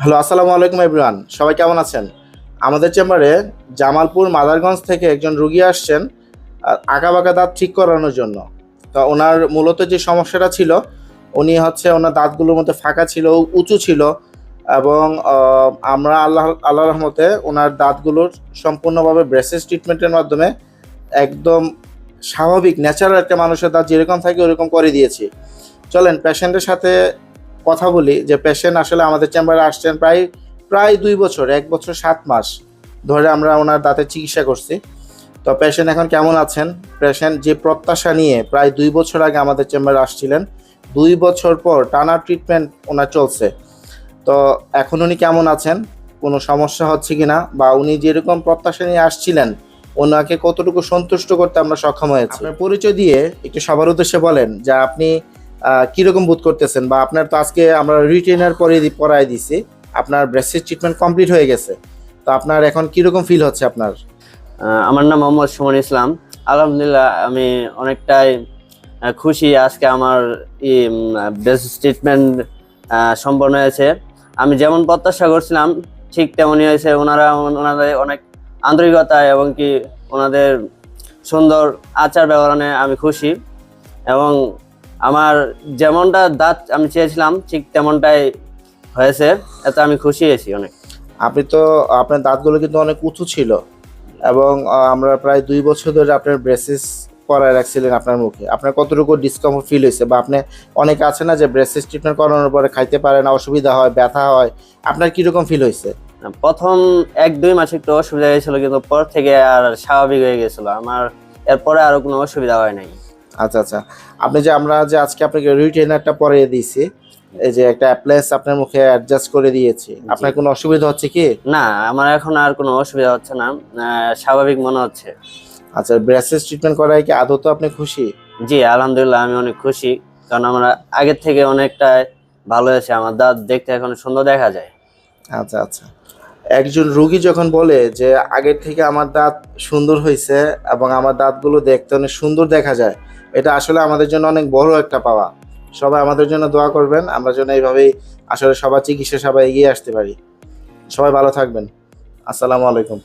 Hello, আসসালামু আলাইকুম everyone. সবাই কেমন আছেন? আমাদের চেম্বারে জামালপুর মাদারগঞ্জ থেকে একজন রুগী আসছেন বাঁকা দাঁত ঠিক করানোর জন্য। তো ওনার মূলত যে সমস্যাটা ছিল, উনি হচ্ছে ওনার দাঁতগুলোর মধ্যে ফাঁকা ছিল, উঁচু ছিল, এবং আমরা আল্লাহ আল্লাহ রহমতে ওনার দাঁতগুলোর সম্পূর্ণভাবে ব্রেসেস ট্রিটমেন্টের মাধ্যমে একদম স্বাভাবিক ন্যাচারাল একটা মানুষের দাঁত যেরকম থাকে ওরকম করে দিয়েছি। চলেন পেশেন্টের সাথে কথা বলি যে পেশেন্ট আসলে আমাদের চেম্বারে আসছেন প্রায় প্রায় দুই বছর, এক বছর সাত মাস ধরে আমরা ওনার দাঁতের চিকিৎসা করছি। তো পেশেন্ট এখন কেমন আছেন? পেশেন্ট যে প্রত্যাশা নিয়ে প্রায় দুই বছর আগে আমাদের চেম্বারে আসছিলেন, দুই বছর পর টানা ট্রিটমেন্ট ওনার চলছে। তো এখন উনি কেমন আছেন? কোনো সমস্যা হচ্ছে কি না বা উনি যেরকম প্রত্যাশা নিয়ে আসছিলেন, ওনাকে কতটুকু সন্তুষ্ট করতে আমরা সক্ষম হয়েছি? পরিচয় দিয়ে একটু সবার উদ্দেশ্যে বলেন যে আপনি কীরকম বোধ করতেছেন? বা আপনার তো আজকে আমরা রিটেনার পরে পরায় দিছি। আপনার ব্রেসের ট্রিটমেন্ট কমপ্লিট হয়ে গেছে। তো আপনার এখন কীরকম ফিল হচ্ছে আপনার? আমার নাম মোহাম্মদ সুমন ইসলাম। আলহামদুলিল্লাহ, আমি অনেকটাই খুশি আজকে আমার বেস্ট ট্রিটমেন্ট সম্পন্ন হয়েছে। আমি যেমন প্রত্যাশা করছিলাম, ঠিক তেমনই হয়েছে। ওনারা ওনাদের অনেক আন্তরিকতা এবং কি ওনাদের সুন্দর আচার ব্যবহারে আমি খুশি। এবং আমার যেমনটা দাঁত আমি চেয়েছিলাম ঠিক তেমনটাই হয়েছে। এতে আমি খুশি হয়েছি অনেক। আপনি তো আপনার দাঁতগুলো কিন্তু অনেক উঁচু ছিল এবং আমরা প্রায় দুই বছর ধরে আপনার ব্রেসিস করায় রাখছিলেন আপনার মুখে। আপনার কতটুকু ডিসকমফোর্ট ফিল হয়েছে? বা আপনি অনেকে আছে না যে ব্রেসিস ট্রিটমেন্ট করানোর পরে খাইতে পারে না অসুবিধা হয় ব্যথা হয় আপনার কীরকম ফিল হয়েছে? প্রথম এক দুই মাস একটু অসুবিধা হয়েছিল কিন্তু পর থেকে আর স্বাভাবিক হয়ে গেছিল। আমার এরপরে আরও কোনো অসুবিধা হয় নাই। আচ্ছা আচ্ছা। আপনি যে আমরা যে আজকে আপনাকে রিটেনারটা পরিয়ে দিয়েছি এই যে একটা অ্যাপ্লায়েন্স আপনার মুখে অ্যাডজাস্ট করে দিয়েছি আপনার কোনো অসুবিধা হচ্ছে কি? না আমার এখন আর কোনো অসুবিধা হচ্ছে না। স্বাভাবিক মনে হচ্ছে। আচ্ছা ব্রেসেস ট্রিটমেন্ট করায় কি আদৌ তো আপনি খুশি? জি আলহামদুলিল্লাহ আমি অনেক খুশি। কারণ আমরা আগের থেকে অনেকটাই ভালো হয়েছে আমার দাঁত দেখতে এখন সুন্দর দেখা যায়। আচ্ছা আচ্ছা। একজন রুগী যখন বলে যে আগের থেকে আমার দাঁত সুন্দর হয়েছে এবং আমার দাঁতগুলো দেখতে অনেক সুন্দর দেখা যায়। এটা আসলে আমাদের জন্য অনেক বড় একটা পাওয়া। সবাই আমাদের জন্য দোয়া করবেন, আমরা যেন এইভাবেই আসলে সবার চিকিৎসা সবাই এগিয়ে আসতে পারি। সবাই ভালো থাকবেন। আসসালামু আলাইকুম।